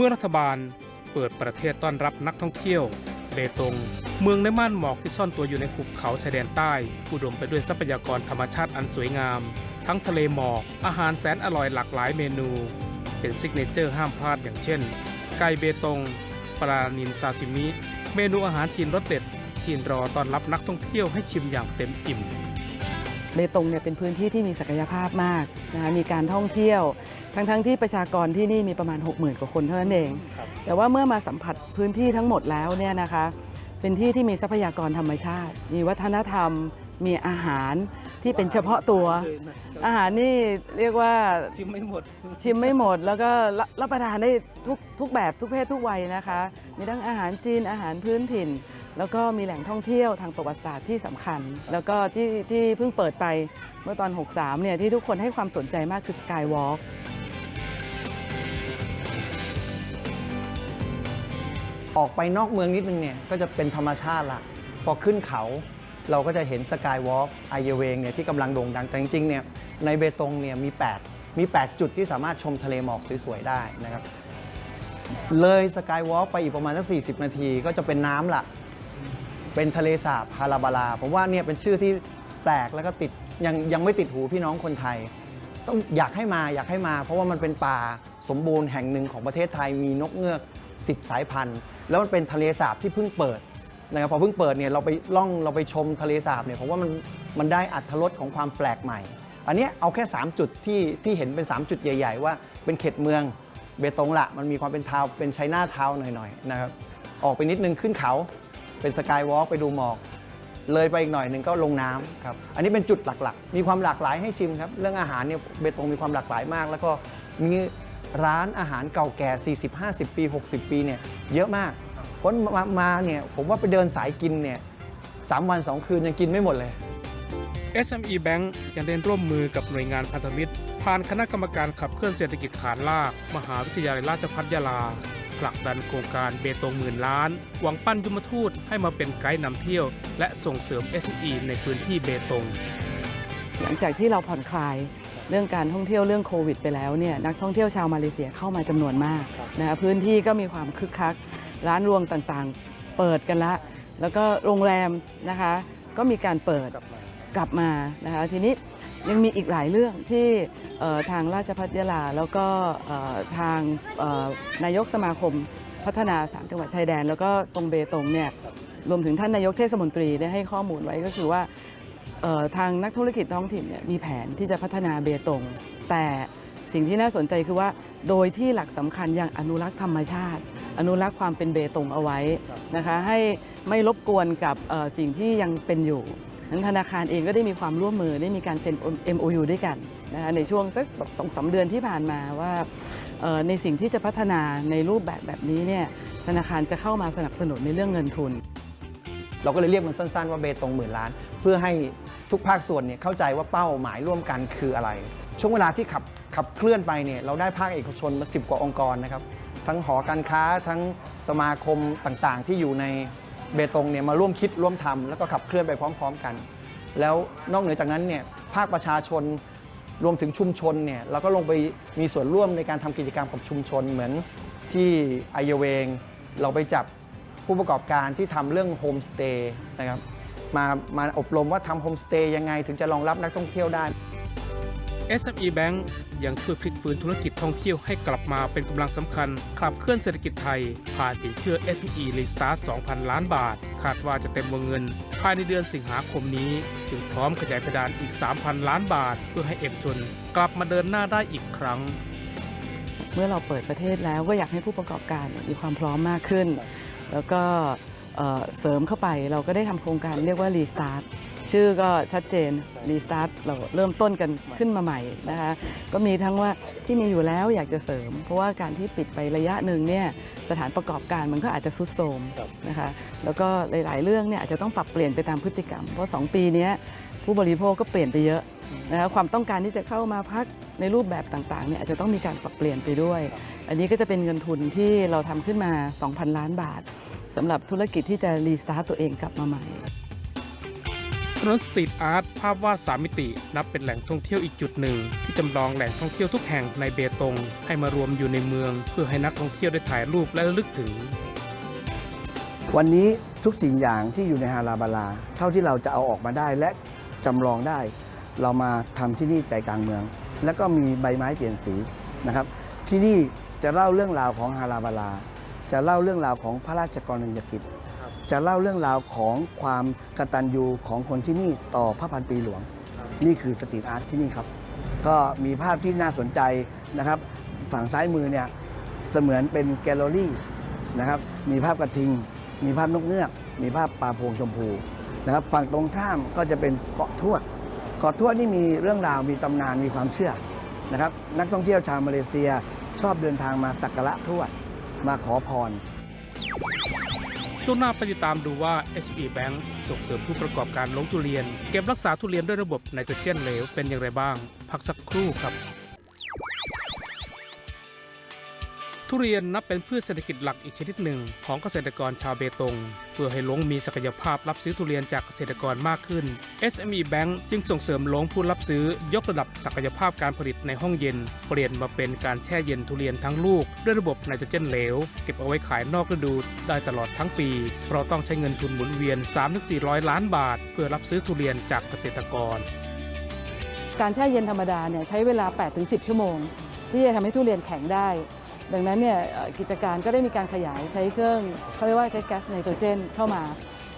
เมื่อรัฐบาลเปิดประเทศต้อนรับนักท่องเที่ยวเบตง เมืองในม่านหมอกที่ซ่อนตัวอยู่ในหุบเขาชายแดนใต้ อุดมไปด้วยทรัพยากรธรรมชาติอันสวยงาม ทั้งทะเลหมอก อาหารแสนอร่อยหลากหลายเมนู เป็นซิกเนเจอร์ห้ามพลาดอย่างเช่น ไก่เบตง ปลานินซาซิมิ เมนูอาหารจีนรสเด็ดที่รอต้อนรับนักท่องเที่ยวให้ชิมอย่างเต็มอิ่มเบตงเนี่ยเป็นพื้นที่ที่มีศักยภาพมากนะคะมีการท่องเที่ยว ทั้งๆทที่ประชากรที่นี่มีประมาณ 60,000 กว่าคนเท่านั้นเอง แต่ว่าเมื่อมาสัมผัสพื้นที่ทั้งหมดแล้วเนี่ยนะคะ เป็นที่ที่มีทรัพยากรธรรมชาติ มีวัฒนธรรม มีอาหารที่เป็นเฉพาะตัว อาหารนี่เรียกว่าชิมไม่หมด ชิมไม่หมดแล้วก็รับรับประทานได้ทุกทุกแบบทุกเพศทุกวัยนะคะ มีทั้งอาหารจีนอาหารพื้นถิ่น แล้วก็มีแหล่งท่องเที่ยวทางประวัติศาสตร์ที่สำคัญ แล้วก็ที่ที่เพิ่งเปิดไปเมื่อตอน 63เนี่ยที่ทุกคนให้ความสนใจมากคือ Skywalk อ ออกไปนอกเมืองนิดนึงเนี่ยก็จะเป็นธรรมชาติละพอขึ้นเขาเราก็จะเห็นสกายวอล์กไอเยเวงเนี่ยที่กำลังโด่งดังแต่จริงๆเนี่ยในเบตงเนี่ยมี 8 มี 8 จุดที่สามารถชมทะเลหมอกสวยๆได้นะครับเลยสกายวอล์กไปอีกประมาณสัก 40 นาทีก็จะเป็นน้ำละเป็นทะเลสาบฮาราบาลาผมว่าเนี่ยเป็นชื่อที่แปลกแล้วก็ติดยังยังไม่ติดหูพี่น้องคนไทย ต้องอยากให้มาอยากให้มา เพราะว่ามันเป็นป่าสมบูรณ์แห่งหนึ่งของประเทศไทยมีนกเงือก 10 สายพันธุ์ แล้วมันเป็นทะเลสาบที่เพิ่งเปิดนะครับพอเพิ่งเปิดเนี่ยเราไปล่องเราไปชมทะเลสาบเนี่ยผมว่ามันมันได้อัตรสของความแปลกใหม่ อันนี้เอาแค่ 3 จุดที่ที่เห็นเป็น 3 จุดใหญ่ ๆ ว่าเป็นเขตเมืองเบตงละมันมีความเป็นทาวเป็นไชน่าทาวหน่อยๆนะครับออกไปนิดนึงขึ้นเขาเป็นสกายวอล์กไปดูหมอกเลยไปอีกหน่อยหนึ่งก็ลงน้ำครับ อันนี้เป็นจุดหลักๆ มีความหลากหลายให้ชิมครับ เรื่องอาหารเนี่ยเบตงมีความหลากหลายมาก แล้วก็มี ร้านอาหารเก่าแก่ 40 50 ปี 60 ปีเนี่ยเยอะมากคนมามาเนี่ยผมว่าไปเดินสายกินเนี่ยสามวันสองคืนยังกินไม่หมดเลย SME Bank ยังได้ร่วมมือกับหน่วยงานพันธมิตร ผ่านคณะกรรมการขับเคลื่อนเศรษฐกิจฐานลาก มหาวิทยาลัยราชภัฏยาลาผลักดันโครงการเบตงหมื่นล้าน หวังปั้นยุมทูตให้มาเป็นไกด์นำเที่ยว และส่งเสริม SME ในพื้นที่เบตง หลังจากที่เราผ่อนคลาย เรื่องการท่องเที่ยวเรื่องโควิดไปแล้วเนี่ยนักท่องเที่ยวชาวมาเลเซียเข้ามาจำนวนมากนะคะพื้นที่ก็มีความคึกคัก ร้านรวงต่างๆ เปิดกันละ แล้วก็โรงแรมนะคะก็มีการเปิดกลับมานะคะทีนี้ยังมีอีกหลายเรื่องที่เอ่อทางราชพัฒยาลา แล้วก็เอ่อทางเอ่อนายกสมาคมพัฒนาสามจังหวัดชายแดน แล้วก็ตรงเบตงเนี่ยรวมถึงท่านนายกเทศมนตรีได้ให้ข้อมูลไว้ก็คือว่าเอ่อ ทางนักธุรกิจท้องถิ่นเนี่ยมีแผนที่จะพัฒนาเบตง แต่สิ่งที่น่าสนใจคือว่าโดยที่หลักสำคัญอย่างอนุรักษ์ธรรมชาติ อนุรักษ์ความเป็นเบตงเอาไว้นะคะให้ไม่รบกวนกับสิ่งที่ยังเป็นอยู่นั้นธนาคารเองก็ได้มีความร่วมมือได้มีการเซ็น MOU ด้วยกันนะคะในช่วงสักแบบสองสามเดือนที่ผ่านมาว่าในสิ่งที่จะพัฒนาในรูปแบบแบบนี้เนี่ยธนาคารจะเข้ามาสนับสนุนในเรื่องเงินทุน เราก็เลยเรียกมันสั้น ๆ ว่าเบตงหมื่นล้าน เพื่อให้ ทุกภาคส่วนเนี่ยเข้าใจว่าเป้าหมายร่วมกันคืออะไร ช่วงเวลาที่ขับขับเคลื่อนไปเนี่ยเราได้ภาคเอกชนมา 10 กว่าองค์กรนะครับ ทั้งหอการค้าทั้งสมาคมต่างๆ ที่อยู่ในเบตงเนี่ยมาร่วมคิดร่วมทำแล้วก็ขับเคลื่อนไปพร้อม ๆกัน แล้วนอกเหนือจากนั้นเนี่ยภาคประชาชนรวมถึงชุมชนเนี่ยเราก็ลงไปมีส่วนร่วมในการทำกิจกรรมกับชุมชนเหมือนที่ไอเยเวง เราไปจับผู้ประกอบการที่ทำเรื่องโฮมสเตย์นะครับ มามาอบรมว่าทำโฮมสเตย์ยังไง ถึงจะรองรับนักท่องเที่ยวได้ SME Bank ยังช่วยพลิกฟื้นธุรกิจท่องเที่ยวให้กลับมาเป็นกำลังสำคัญขับเคลื่อนเศรษฐกิจไทย ผ่านสินเชื่อ SME Restart 2,000 ล้านบาท คาดว่าจะเต็มวงเงิน ภายในเดือนสิงหาคมนี้ จึงพร้อมขยายเพดานอีก 3,000 ล้านบาท เพื่อให้เอกชนกลับมาเดินหน้าได้อีกครั้ง เมื่อเราเปิดประเทศแล้วก็อยากให้ผู้ประกอบการเนี่ยมีความพร้อมมากขึ้น แล้วก็ เสริมเข้าไปเราก็ได้ทำโครงการเรียกว่า Restart ชื่อก็ชัดเจน Restart เราเริ่มต้นกันขึ้นมาใหม่นะคะก็มีทั้งว่าที่มีอยู่แล้วอยากจะเสริม เพราะว่าการที่ปิดไประยะหนึ่งเนี่ยสถานประกอบการมันก็อาจจะซุดโทรมนะคะแล้วก็หลาย ๆ เรื่องเนี่ยอาจจะต้องปรับเปลี่ยนไปตามพฤติกรรม เพราะ 2 ปีนี้ผู้บริโภคก็เปลี่ยนไปเยอะนะคะความต้องการที่จะเข้ามาพักในรูปแบบต่าง ๆ เนี่ยอาจจะต้องมีการปรับเปลี่ยนไปด้วย อันนี้ก็จะเป็นเงินทุนที่เราทำขึ้นมา 2,000 ล้านบาท สำหรับธุรกิจที่จะรีสตาร์ตตัวเองกลับมาใหม่ถนนสตรีทอาร์ตภาพวาดสามมิติ นับเป็นแหล่งท่องเที่ยวอีกจุดหนึ่ง ที่จำลองแหล่งท่องเที่ยวทุกแห่งในเบตง ให้มารวมอยู่ในเมือง เพื่อให้นักท่องเที่ยวได้ถ่ายรูปและระลึกถึง วันนี้ทุกสิ่งอย่างที่อยู่ในฮาราบาลา เท่าที่เราจะเอาออกมาได้และจำลองได้ เรามาทำที่นี่ใจกลางเมือง แล้วก็มีใบไม้เปลี่ยนสีนะครับ ที่นี่จะเล่าเรื่องราวของฮาราบาลา จะเล่าเรื่องราวของพระราชกรณียกิจ จะเล่าเรื่องราวของความกตัญญูของคนที่นี่ต่อพระพันปีหลวง นี่คือสตรีทอาร์ตที่นี่ครับ ก็มีภาพที่น่าสนใจนะครับ ฝั่งซ้ายมือเนี่ยเสมือนเป็นแกลเลอรี่นะครับมีภาพกระทิง มีภาพนกเงือก มีภาพปลาพวงชมพูนะครับฝั่งตรงข้ามก็จะเป็นเกาะทวดเกาะทวดนี่มีเรื่องราวมีตำนานมีความเชื่อนะครับนักท่องเที่ยวชาวมาเลเซียชอบเดินทางมาสักการะทวด มาขอพรช่วงหน้าไปติดตามดูว่า SB Bank ส่งเสริมผู้ประกอบการลงทุเรียน เก็บรักษาทุเรียนด้วยระบบไนโตรเจนเหลวเป็นอย่างไรบ้าง พักสักครู่ครับ ทุเรียนนับเป็นพืชเศรษฐกิจหลักอีกชนิดหนึ่งของเกษตรกรชาวเบตง เพื่อให้หลงมีศักยภาพรับซื้อทุเรียนจากเกษตรกรมากขึ้น SME Bank จึงส่งเสริมหลงผู้รับซื้อยกระดับศักยภาพการผลิตในห้องเย็น เปลี่ยนมาเป็นการแช่เย็นทุเรียนทั้งลูก ด้วยระบบไนโตรเจนเหลว เก็บเอาไว้ขายนอกฤดูได้ตลอดทั้งปี เพราะต้องใช้เงินทุนหมุนเวียน 3-400 ล้านบาท เพื่อรับซื้อทุเรียนจากเกษตรกร การแช่เย็นธรรมดาเนี่ยใช้เวลา 8-10 ชั่วโมง ที่จะทำให้ทุเรียนแข็งได้ ดังนั้นเนี่ยกิจการก็ได้มีการขยายใช้เครื่องเขาเรียกว่าใช้แก๊สไนโตรเจนเข้ามา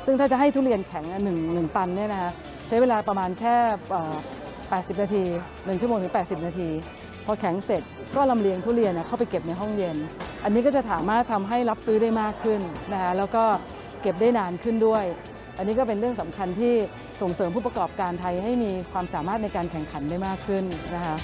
ซึ่งถ้าจะให้ทุเรียนแข็งหนึ่งหนึ่งตันเนี่ยนะคะใช้เวลาประมาณแค่ 80 นาที 1 ชั่วโมงถึง 80 นาที พอแข็งเสร็จก็ลำเลียงทุเรียนเนี่ยเข้าไปเก็บในห้องเย็น อันนี้ก็จะสามารถทำให้รับซื้อได้มากขึ้นนะคะแล้วก็เก็บได้นานขึ้นด้วย อันนี้ก็เป็นเรื่องสำคัญที่ส่งเสริมผู้ประกอบการไทยให้มีความสามารถในการแข่งขันได้มากขึ้นนะคะ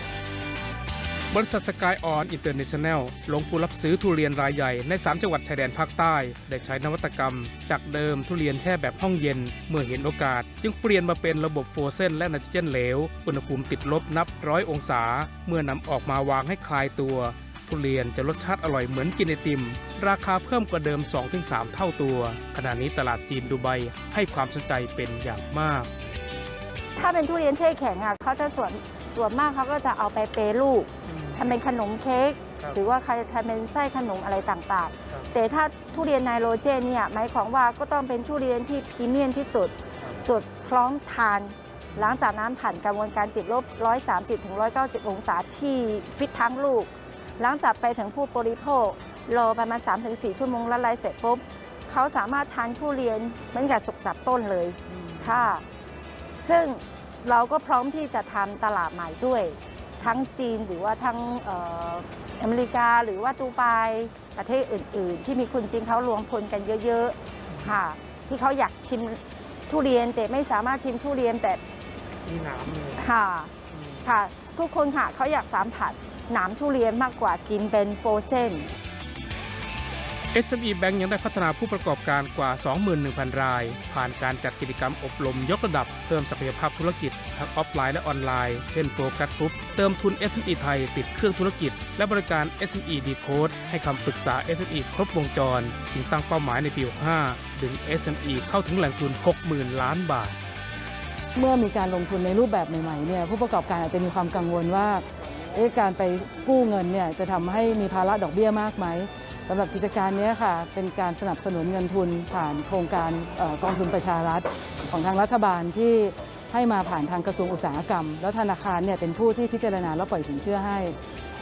บริษัทสกายออนอินเตอร์เนชั่นแนลลงผู้รับซื้อทุเรียนรายใหญ่ใน 3 จังหวัดชายแดนภาคใต้ ได้ใช้นวัตกรรม จากเดิมทุเรียนแช่แบบห้องเย็น เมื่อเห็นโอกาส จึงเปลี่ยนมาเป็นระบบโฟเซนและไนโตรเจนเหลว อุณหภูมิติดลบนับร้อยองศา เมื่อนำออกมาวางให้คลายตัว ทุเรียนจะรสชาติอร่อยเหมือนกินไอติม ราคาเพิ่มกว่าเดิม 2-3 เท่าตัว ขณะนี้ตลาดจีนดูไบให้ความสนใจเป็นอย่างมาก ถ้าเป็นทุเรียนแช่แข็งอะเขาจะส่วนส่วนมากเขาก็จะเอาไปเปรรูป ทำเป็นขนมเค้กหรือว่าใครทำเป็นไส้ขนมอะไรต่างๆแต่ถ้าทุเรียนไนโตรเจนเนี่ยหมายความว่าก็ต้องเป็นทุเรียนที่พรีเมียมที่สุด สดพร้อมทาน หลังจากนั้นผ่านกระบวนการติดลบ 130ถึง190 องศาที่ฟิตทั้งลูก หลังจากไปถึงผู้บริโภครอประมาณ 3-4 ชั่วโมงละลายเสร็จปุ๊บเขาสามารถทานทุเรียนเหมือนกับสุกจากต้นเลยค่ะ ซึ่งเราก็พร้อมที่จะทำตลาดใหม่ด้วย ทั้งจีนหรือว่าทั้งเอ่ออเมริกาหรือว่าดูไบประเทศอื่น ๆ ที่มีคนจีนเขารวมพลกันเยอะๆค่ะ ที่เขาอยากชิมทุเรียนแต่ไม่สามารถชิมทุเรียนแบบมีหนามเลยค่ะ ค่ะ ทุกคนค่ะเขาอยากสัมผัสหนามทุเรียนมากกว่ากินเป็นโฟรเซน SME Bank ยังได้พัฒนาผู้ประกอบการกว่า 21,000 ราย ผ่านการจัดกิจกรรมอบรมยกระดับเพิ่มศักยภาพธุรกิจ ทั้งออฟไลน์และออนไลน์ เช่นโฟกัสกรุ๊ปเติมทุน SME ไทยติดเครื่องธุรกิจ และบริการ SME Decode ให้คำปรึกษา SME ครบวงจรจึงตั้งเป้าหมายในปี 65 ดึง SME เข้าถึงแหล่งทุน 60,000 ล้านบาท เมื่อมีการลงทุนในรูปแบบใหม่ๆเนี่ยผู้ประกอบการอาจจะมีความกังวลว่าการไปกู้เงินเนี่ยจะทำให้มีภาระดอกเบี้ยมากไหม สำหรับกิจการนี้ค่ะเป็นการสนับสนุนเงินทุนผ่านโครงการกองทุนประชารัฐ ของทางรัฐบาลที่ให้มาผ่านทางกระทรวงอุตสาหกรรม แล้วธนาคารเนี่ยเป็นผู้ที่พิจารณาและปล่อยสินเชื่อให้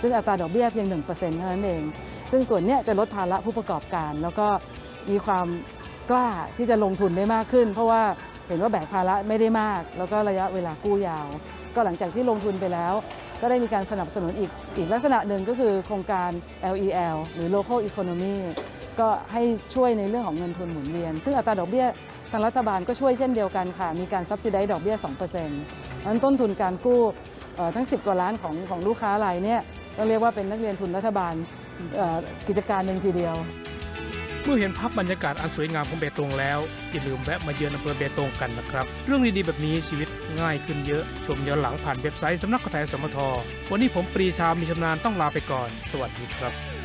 ซึ่งอัตราดอกเบี้ยเพียง 1%เท่านั้นเอง ซึ่งส่วนนี้จะลดภาระผู้ประกอบการ แล้วก็มีความกล้าที่จะลงทุนได้มากขึ้น เพราะว่าเห็นว่าแบกภาระไม่ได้มาก แล้วก็ระยะเวลากู้ยาว ก็หลังจากที่ลงทุนไปแล้ว ก็ได้มีการสนับสนุนอีกอีกลักษณะหนึ่งก็คือโครงการ LEL หรือ Local Economy ก็ให้ช่วยในเรื่องของเงินทุนหมุนเวียน ซึ่งอัตราดอกเบี้ยทางรัฐบาลก็ช่วยเช่นเดียวกันค่ะ มีการซับซิไดดอกเบี้ย 2%เพราะนั้นต้นทุนการกู้ทั้ง 10 กว่าล้านของของลูกค้ารายเนี่ยต้องเรียกว่าเป็นนักเรียนทุนรัฐบาลกิจการหนึ่งทีเดียว เมื่อเห็นภาพบรรยากาศอันสวยงามของเบตงแล้ว อย่าลืมแวะมาเยือนอำเภอเบตงกันนะครับ เรื่องดีๆแบบนี้ชีวิตง่ายขึ้นเยอะ ชมย้อนหลังผ่านเว็บไซต์สำนักข่าวไทยสมทวันนี้ผมปรีชามีชำนาญต้องลาไปก่อน สวัสดีครับ